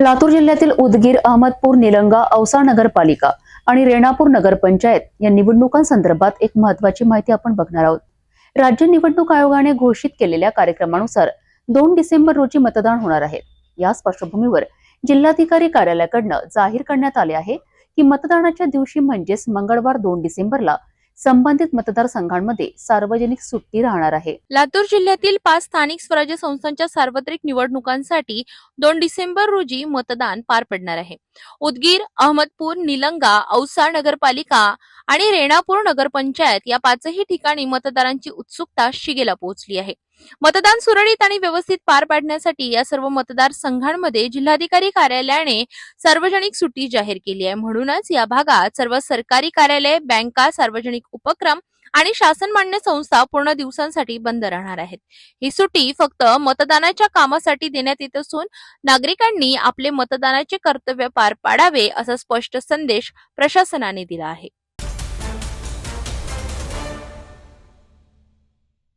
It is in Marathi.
लातूर जिल्ह्यातील उदगीर अहमदपूर निलंगा औसा नगरपालिका आणि रेणापूर नगरपंचायत या निवडणुकांसंदर्भात एक महत्वाची माहिती आपण बघणार आहोत. राज्य निवडणूक आयोगाने घोषित केलेल्या कार्यक्रमानुसार दोन डिसेंबर रोजी मतदान होणार आहे. याच पार्श्वभूमीवर जिल्हाधिकारी कार्यालयाकडनं जाहीर करण्यात आले आहे की मतदानाच्या दिवशी म्हणजेच मंगळवार दोन डिसेंबरला संबंधित मतदारसंघांमध्ये सार्वजनिक सुट्टी राहणार आहे. लातूर जिल्ह्यातील पाच स्थानिक स्वराज्य संस्थांच्या सार्वत्रिक निवडणुकांसाठी दोन डिसेंबर रोजी मतदान पार पडणार आहे. उदगीर अहमदपूर निलंगा औसा नगरपालिका आणि रेणापूर नगरपंचायत या पाचही ठिकाणी मतदारांची उत्सुकता शिगेला पोहोचली आहे. मतदान सुरळीत आणि व्यवस्थित पार पाडण्यासाठी या सर्व मतदारसंघांमध्ये जिल्हाधिकारी कार्यालयाने सार्वजनिक सुट्टी जाहीर केली आहे. म्हणूनच या भागात सर्व सरकारी कार्यालय बँका सार्वजनिक उपक्रम आणि शासन मान्य संस्था पूर्ण दिवसांसाठी बंद राहणार आहेत. ही सुट्टी फक्त मतदानाच्या कामासाठी देण्यात येत असून नागरिकांनी आपले मतदानाचे कर्तव्य पार पाडावे असा स्पष्ट संदेश प्रशासनाने दिला आहे.